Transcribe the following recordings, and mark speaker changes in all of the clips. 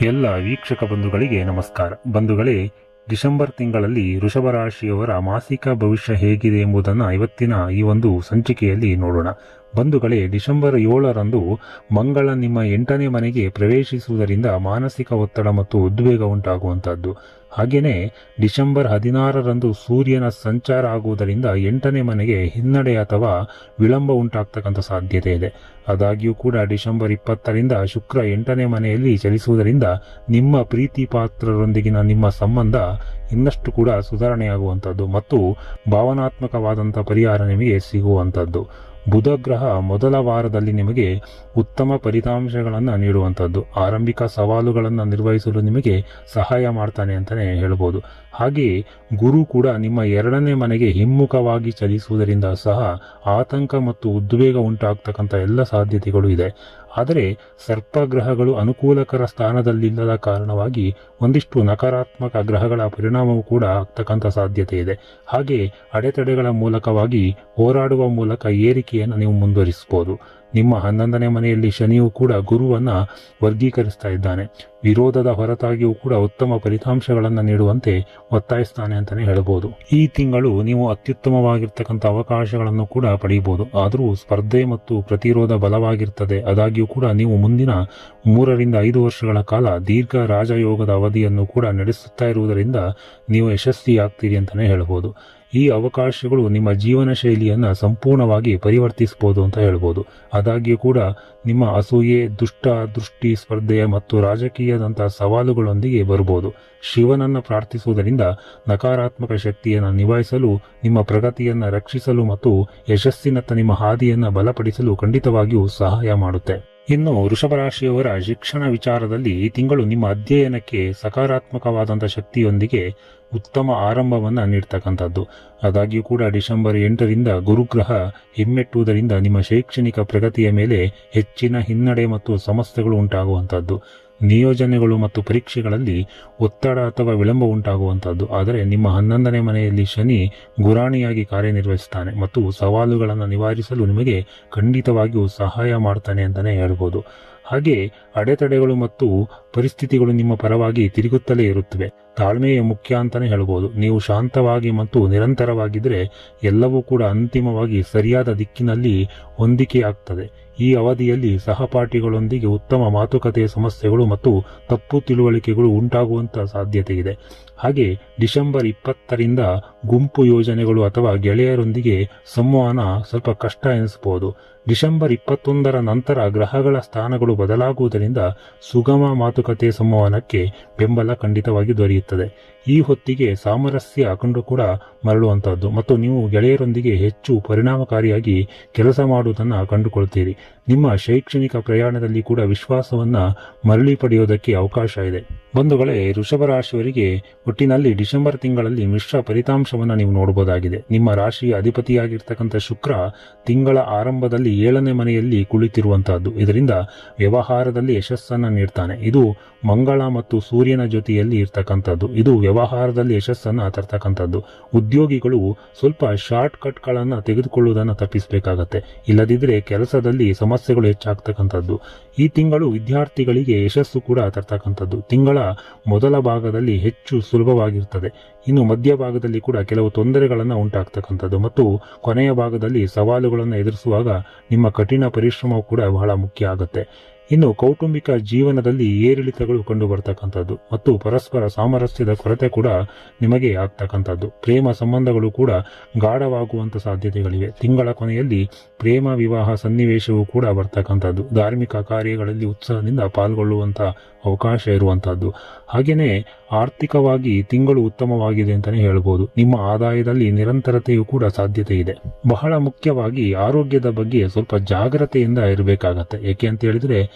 Speaker 1: ಎಲ್ಲ ವೀಕ್ಷಕ ಬಂಧುಗಳಿಗೆ ನಮಸ್ಕಾರ. ಬಂಧುಗಳೇ, ಡಿಸೆಂಬರ್ ತಿಂಗಳಲ್ಲಿ ವೃಷಭ ರಾಶಿಯವರ ಮಾಸಿಕ ಭವಿಷ್ಯ ಹೇಗಿದೆ ಎಂಬುದನ್ನು ಇವತ್ತಿನ ಈ ಒಂದು ಸಂಚಿಕೆಯಲ್ಲಿ ನೋಡೋಣ. ಬಂಧುಗಳೇ, ಡಿಸೆಂಬರ್ ಏಳರಂದು ಮಂಗಳ ನಿಮ್ಮ ಎಂಟನೇ ಮನೆಗೆ ಪ್ರವೇಶಿಸುವುದರಿಂದ ಮಾನಸಿಕ ಒತ್ತಡ ಮತ್ತು ಉದ್ವೇಗ ಉಂಟಾಗುವಂತಹದ್ದು. ಹಾಗೆಯೇ ಡಿಸೆಂಬರ್ ಹದಿನಾರರಂದು ಸೂರ್ಯನ ಸಂಚಾರ ಆಗುವುದರಿಂದ ಎಂಟನೇ ಮನೆಗೆ ಹಿನ್ನಡೆ ಅಥವಾ ವಿಳಂಬ ಉಂಟಾಗ್ತಕ್ಕಂಥ ಸಾಧ್ಯತೆ ಇದೆ. ಆದಾಗ್ಯೂ ಕೂಡ ಡಿಸೆಂಬರ್ ಇಪ್ಪತ್ತರಿಂದ ಶುಕ್ರ ಎಂಟನೇ ಮನೆಯಲ್ಲಿ ಚಲಿಸುವುದರಿಂದ ನಿಮ್ಮ ಪ್ರೀತಿ ಪಾತ್ರರೊಂದಿಗಿನ ನಿಮ್ಮ ಸಂಬಂಧ ಇನ್ನಷ್ಟು ಕೂಡ ಸುಧಾರಣೆಯಾಗುವಂಥದ್ದು ಮತ್ತು ಭಾವನಾತ್ಮಕವಾದಂಥ ಪರಿಹಾರ ನಿಮಗೆ ಸಿಗುವಂಥದ್ದು. ಬುಧ ಗ್ರಹ ಮೊದಲ ವಾರದಲ್ಲಿ ನಿಮಗೆ ಉತ್ತಮ ಫಲಿತಾಂಶಗಳನ್ನು ನೀಡುವಂಥದ್ದು. ಆರಂಭಿಕ ಸವಾಲುಗಳನ್ನು ನಿರ್ವಹಿಸಲು ನಿಮಗೆ ಸಹಾಯ ಮಾಡ್ತಾನೆ ಅಂತಲೇ ಹೇಳ್ಬೋದು. ಹಾಗೆಯೇ ಗುರು ಕೂಡ ನಿಮ್ಮ ಎರಡನೇ ಮನೆಗೆ ಹಿಮ್ಮುಖವಾಗಿ ಚಲಿಸುವುದರಿಂದ ಸಹ ಆತಂಕ ಮತ್ತು ಉದ್ವೇಗ ಉಂಟಾಗ್ತಕ್ಕಂಥ ಎಲ್ಲ ಸಾಧ್ಯತೆಗಳು ಇದೆ. ಆದರೆ ಸರ್ಪಗ್ರಹಗಳು ಅನುಕೂಲಕರ ಸ್ಥಾನದಲ್ಲಿಲ್ಲದ ಕಾರಣವಾಗಿ ಒಂದಿಷ್ಟು ನಕಾರಾತ್ಮಕ ಗ್ರಹಗಳ ಪರಿಣಾಮವೂ ಕೂಡ ಆಗ್ತಕ್ಕಂಥ ಸಾಧ್ಯತೆ ಇದೆ. ಹಾಗೆ ಅಡೆತಡೆಗಳ ಮೂಲಕವಾಗಿ ಹೋರಾಡುವ ಮೂಲಕ ಏರಿಕೆಯನ್ನು ನೀವು ಮುಂದುವರಿಸಬಹುದು. ನಿಮ್ಮ ಹನ್ನೊಂದನೇ ಮನೆಯಲ್ಲಿ ಶನಿಯು ಕೂಡ ಗುರುವನ್ನು ವರ್ಗೀಕರಿಸ್ತಾ ಇದ್ದಾನೆ. ವಿರೋಧದ ಹೊರತಾಗಿಯೂ ಕೂಡ ಉತ್ತಮ ಫಲಿತಾಂಶಗಳನ್ನು ನೀಡುವಂತೆ ಒತ್ತಾಯಿಸ್ತಾನೆ ಅಂತಲೇ ಹೇಳಬಹುದು ಈ ತಿಂಗಳು ನೀವು ಅತ್ಯುತ್ತಮವಾಗಿರ್ತಕ್ಕಂಥ ಅವಕಾಶಗಳನ್ನು ಕೂಡ ಪಡೆಯಬಹುದು ಆದರೂ ಸ್ಪರ್ಧೆ ಮತ್ತು ಪ್ರತಿರೋಧ ಬಲವಾಗಿರ್ತದೆ. ಆದಾಗ್ಯೂ ಕೂಡ ನೀವು ಮುಂದಿನ ಮೂರರಿಂದ ಐದು ವರ್ಷಗಳ ಕಾಲ ದೀರ್ಘ ರಾಜಯೋಗದ ಅವಧಿಯನ್ನು ಕೂಡ ನಡೆಸುತ್ತಾ ಇರುವುದರಿಂದ ನೀವು ಯಶಸ್ವಿಯಾಗ್ತೀರಿ ಅಂತಲೇ ಹೇಳಬಹುದು ಈ ಅವಕಾಶಗಳು ನಿಮ್ಮ ಜೀವನ ಶೈಲಿಯನ್ನು ಸಂಪೂರ್ಣವಾಗಿ ಪರಿವರ್ತಿಸಬಹುದು ಅಂತ ಹೇಳ್ಬೋದು. ಆದಾಗ್ಯೂ ಕೂಡ ನಿಮ್ಮ ಅಸೂಯೆ, ದುಷ್ಟ, ದೃಷ್ಟಿ ಸ್ಪರ್ಧೆ ಮತ್ತು ರಾಜಕೀಯದಂತಹ ಸವಾಲುಗಳೊಂದಿಗೆ ಬರಬಹುದು ಶಿವನನ್ನು ಪ್ರಾರ್ಥಿಸುವುದರಿಂದ ನಕಾರಾತ್ಮಕ ಶಕ್ತಿಯನ್ನು ನಿಭಾಯಿಸಲು, ನಿಮ್ಮ ಪ್ರಗತಿಯನ್ನು ರಕ್ಷಿಸಲು ಮತ್ತು ಯಶಸ್ಸಿನತ್ತ ನಿಮ್ಮ ಹಾದಿಯನ್ನು ಬಲಪಡಿಸಲು ಖಂಡಿತವಾಗಿಯೂ ಸಹಾಯ ಮಾಡುತ್ತೆ. ಇನ್ನು ವೃಷಭ ರಾಶಿಯವರ ಶಿಕ್ಷಣ ವಿಚಾರದಲ್ಲಿ ಈ ತಿಂಗಳು ನಿಮ್ಮ ಅಧ್ಯಯನಕ್ಕೆ ಸಕಾರಾತ್ಮಕವಾದಂಥ ಶಕ್ತಿಯೊಂದಿಗೆ ಉತ್ತಮ ಆರಂಭವನ್ನು ನೀಡ್ತಕ್ಕಂಥದ್ದು. ಆದಾಗ್ಯೂ ಕೂಡ ಡಿಸೆಂಬರ್ ಎಂಟರಿಂದ ಗುರುಗ್ರಹ ಹಿಮ್ಮೆಟ್ಟುವುದರಿಂದ ನಿಮ್ಮ ಶೈಕ್ಷಣಿಕ ಪ್ರಗತಿಯ ಮೇಲೆ ಹೆಚ್ಚಿನ ಹಿನ್ನಡೆ ಮತ್ತು ಸಮಸ್ಯೆಗಳು ಉಂಟಾಗುವಂಥದ್ದು. ನಿಯೋಜನೆಗಳು ಮತ್ತು ಪರೀಕ್ಷೆಗಳಲ್ಲಿ ಒತ್ತಡ ಅಥವಾ ವಿಳಂಬ ಉಂಟಾಗುವಂಥದ್ದು ಆದರೆ ನಿಮ್ಮ ಹನ್ನೊಂದನೇ ಮನೆಯಲ್ಲಿ ಶನಿ ಗುರಾಣಿಯಾಗಿ ಕಾರ್ಯನಿರ್ವಹಿಸ್ತಾನೆ ಮತ್ತು ಸವಾಲುಗಳನ್ನು ನಿವಾರಿಸಲು ನಿಮಗೆ ಖಂಡಿತವಾಗಿಯೂ ಸಹಾಯ ಮಾಡ್ತಾನೆ ಅಂತಲೇ ಹೇಳ್ಬೋದು. ಹಾಗೆ ಅಡೆತಡೆಗಳು ಮತ್ತು ಪರಿಸ್ಥಿತಿಗಳು ನಿಮ್ಮ ಪರವಾಗಿ ತಿರುಗುತ್ತಲೇ ಇರುತ್ತವೆ. ತಾಳ್ಮೆಯೇ ಮುಖ್ಯ ಅಂತಲೇ ಹೇಳ್ಬೋದು. ನೀವು ಶಾಂತವಾಗಿ ಮತ್ತು ನಿರಂತರವಾಗಿದ್ದರೆ ಎಲ್ಲವೂ ಕೂಡ ಅಂತಿಮವಾಗಿ ಸರಿಯಾದ ದಿಕ್ಕಿನಲ್ಲಿ ಹೊಂದಿಕೆ ಆಗ್ತದೆ. ಈ ಅವಧಿಯಲ್ಲಿ ಸಹಪಾಠಿಗಳೊಂದಿಗೆ ಉತ್ತಮ ಮಾತುಕತೆಯ ಸಮಸ್ಯೆಗಳು ಮತ್ತು ತಪ್ಪು ತಿಳುವಳಿಕೆಗಳು ಉಂಟಾಗುವಂಥ ಸಾಧ್ಯತೆ ಇದೆ ಹಾಗೆ ಡಿಸೆಂಬರ್ ಇಪ್ಪತ್ತರಿಂದ ಗುಂಪು ಯೋಜನೆಗಳು ಅಥವಾ ಗೆಳೆಯರೊಂದಿಗೆ ಸಂವಹನ ಸ್ವಲ್ಪ ಕಷ್ಟ ಎನಿಸಬಹುದು. ಡಿಸೆಂಬರ್ ಇಪ್ಪತ್ತೊಂದರ ನಂತರ ಗ್ರಹಗಳ ಸ್ಥಾನಗಳು ಬದಲಾಗುವುದರಿಂದ ಸುಗಮ ಮಾತುಕತೆ ಸಂವಹನಕ್ಕೆ ಬೆಂಬಲ ಖಂಡಿತವಾಗಿ ದೊರೆಯುತ್ತದೆ. ಈ ಹೊತ್ತಿಗೆ ಸಾಮರಸ್ಯ ಕಂಡು ಕೂಡ ಮರಳುವಂಥದ್ದು ಮತ್ತು ನೀವು ಗೆಳೆಯರೊಂದಿಗೆ ಹೆಚ್ಚು ಪರಿಣಾಮಕಾರಿಯಾಗಿ ಕೆಲಸ ಮಾಡುವುದನ್ನು ಕಂಡುಕೊಳ್ತೀರಿ ನಿಮ್ಮ ಶೈಕ್ಷಣಿಕ ಪ್ರಯಾಣದಲ್ಲಿ ಕೂಡ ವಿಶ್ವಾಸವನ್ನು ಮರಳಿ ಪಡೆಯೋದಕ್ಕೆ ಅವಕಾಶ ಇದೆ. ಬಂಧುಗಳೇ ಋಷಭ ರಾಶಿಯವರಿಗೆ ಒಟ್ಟಿನಲ್ಲಿ ಡಿಸೆಂಬರ್ ತಿಂಗಳಲ್ಲಿ ಮಿಶ್ರ ಫಲಿತಾಂಶವನ್ನು ನೀವು ನೋಡಬಹುದಾಗಿದೆ. ನಿಮ್ಮ ರಾಶಿಯ ಅಧಿಪತಿಯಾಗಿರ್ತಕ್ಕಂಥ ಶುಕ್ರ ತಿಂಗಳ ಆರಂಭದಲ್ಲಿ ಏಳನೇ ಮನೆಯಲ್ಲಿ ಕುಳಿತಿರುವಂತಹದ್ದು. ಇದರಿಂದ ವ್ಯವಹಾರದಲ್ಲಿ ಯಶಸ್ಸನ್ನು ನೀಡ್ತಾನೆ. ಇದು ಮಂಗಳ ಮತ್ತು ಸೂರ್ಯನ ಜೊತೆಯಲ್ಲಿ ಇರ್ತಕ್ಕಂಥದ್ದು. ಇದು ವ್ಯವಹಾರದಲ್ಲಿ ಯಶಸ್ಸನ್ನು ತರ್ತಕ್ಕಂಥದ್ದು. ಉದ್ಯೋಗಿಗಳು ಸ್ವಲ್ಪ ಶಾರ್ಟ್ ಕಟ್ಗಳನ್ನು ತೆಗೆದುಕೊಳ್ಳುವುದನ್ನು ತಪ್ಪಿಸಬೇಕಾಗತ್ತೆ. ಇಲ್ಲದಿದ್ದರೆ ಕೆಲಸದಲ್ಲಿ ಸಮಸ್ಯೆಗಳು ಹೆಚ್ಚಾಗ್ತಕ್ಕಂಥದ್ದು. ಈ ತಿಂಗಳು ವಿದ್ಯಾರ್ಥಿಗಳಿಗೆ ಯಶಸ್ಸು ಕೂಡ ತರ್ತಕ್ಕಂಥದ್ದು. ತಿಂಗಳ ಮೊದಲ ಭಾಗದಲ್ಲಿ ಹೆಚ್ಚು ಸುಲಭವಾಗಿರ್ತದೆ ಇನ್ನು ಮಧ್ಯಭಾಗದಲ್ಲಿ ಕೂಡ ಕೆಲವು ತೊಂದರೆಗಳನ್ನು ಉಂಟಾಗ್ತಕ್ಕಂಥದ್ದು. ಮತ್ತು ಕೊನೆಯ ಭಾಗದಲ್ಲಿ ಸವಾಲುಗಳನ್ನು ಎದುರಿಸುವಾಗ ನಿಮ್ಮ ಕಠಿಣ ಪರಿಶ್ರಮವು ಕೂಡ ಬಹಳ ಮುಖ್ಯ ಆಗುತ್ತೆ. ಇನ್ನು ಕೌಟುಂಬಿಕ ಜೀವನದಲ್ಲಿ ಏರಿಳಿತಗಳು ಕಂಡು ಬರ್ತಕ್ಕಂಥದ್ದು ಮತ್ತು ಪರಸ್ಪರ ಸಾಮರಸ್ಯದ ಕೊರತೆ ಕೂಡ ನಿಮಗೆ ಆಗ್ತಕ್ಕಂಥದ್ದು. ಪ್ರೇಮ ಸಂಬಂಧಗಳು ಕೂಡ ಗಾಢವಾಗುವಂಥ ಸಾಧ್ಯತೆಗಳಿವೆ. ತಿಂಗಳ ಕೊನೆಯಲ್ಲಿ ಪ್ರೇಮ ವಿವಾಹ ಸನ್ನಿವೇಶವೂ ಕೂಡ ಬರ್ತಕ್ಕಂಥದ್ದು. ಧಾರ್ಮಿಕ ಕಾರ್ಯಗಳಲ್ಲಿ ಉತ್ಸಾಹದಿಂದ ಪಾಲ್ಗೊಳ್ಳುವಂಥ ಅವಕಾಶ ಇರುವಂಥದ್ದು. ಹಾಗೆಯೇ ಆರ್ಥಿಕವಾಗಿ ತಿಂಗಳು ಉತ್ತಮವಾಗಿದೆ ಅಂತಲೇ ಹೇಳ್ಬೋದು. ನಿಮ್ಮ ಆದಾಯದಲ್ಲಿ ನಿರಂತರತೆಯೂ ಕೂಡ ಸಾಧ್ಯತೆ ಇದೆ ಬಹಳ ಮುಖ್ಯವಾಗಿ ಆರೋಗ್ಯದ ಬಗ್ಗೆ ಸ್ವಲ್ಪ ಜಾಗ್ರತೆಯಿಂದ ಇರಬೇಕಾಗತ್ತೆ. ಏಕೆ ಅಂತ ಹೇಳಿದ್ರೆ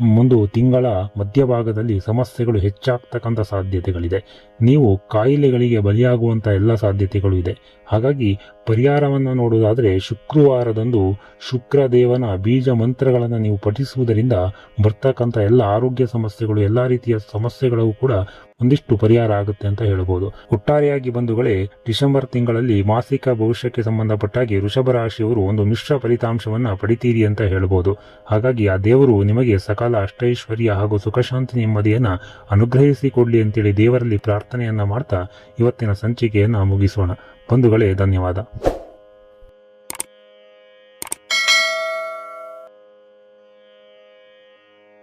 Speaker 1: ಒಂದು ತಿಂಗಳ ಮಧ್ಯಭಾಗದಲ್ಲಿ ಸಮಸ್ಯೆಗಳು ಹೆಚ್ಚಾಗ್ತಕ್ಕಂಥ ಸಾಧ್ಯತೆಗಳಿದೆ. ನೀವು ಕಾಯಿಲೆಗಳಿಗೆ ಬಲಿಯಾಗುವಂಥ ಎಲ್ಲ ಸಾಧ್ಯತೆಗಳು ಇದೆ. ಹಾಗಾಗಿ ಪರಿಹಾರವನ್ನು ನೋಡುವುದಾದರೆ ಶುಕ್ರವಾರದಂದು ಶುಕ್ರದೇವನ ಬೀಜ ಮಂತ್ರಗಳನ್ನು ನೀವು ಪಠಿಸುವುದರಿಂದ ಬರ್ತಕ್ಕಂಥ ಎಲ್ಲ ಆರೋಗ್ಯ ಸಮಸ್ಯೆಗಳು, ಎಲ್ಲ ರೀತಿಯ ಸಮಸ್ಯೆಗಳು ಕೂಡ ಒಂದಿಷ್ಟು ಪರಿಹಾರ ಆಗುತ್ತೆ ಅಂತ ಹೇಳಬಹುದು ಒಟ್ಟಾರೆಯಾಗಿ ಬಂಧುಗಳೇ, ಡಿಸೆಂಬರ್ ತಿಂಗಳಲ್ಲಿ ಮಾಸಿಕ ಭವಿಷ್ಯಕ್ಕೆ ಸಂಬಂಧಪಟ್ಟಾಗಿ ವೃಷಭ ರಾಶಿಯವರು ಒಂದು ಮಿಶ್ರ ಫಲಿತಾಂಶವನ್ನು ಪಡಿತೀರಿ ಅಂತ ಹೇಳ್ಬೋದು. ಹಾಗಾಗಿ ಆ ದೇವರು ನಿಮಗೆ ಸಕಾಲ ಕಾಲ ಅಷ್ಟೈಶ್ವರ್ಯ ಹಾಗೂ ಸುಖಶಾಂತಿ ನೆಮ್ಮದಿಯನ್ನು ಅನುಗ್ರಹಿಸಿ ಕೊಡ್ಲಿ ಅಂತೇಳಿ ದೇವರಲ್ಲಿ ಪ್ರಾರ್ಥನೆಯನ್ನ ಮಾಡ್ತಾ ಇವತ್ತಿನ ಸಂಚಿಕೆಯನ್ನ ಮುಗಿಸೋಣ. ಬಂಧುಗಳೇ, ಧನ್ಯವಾದ.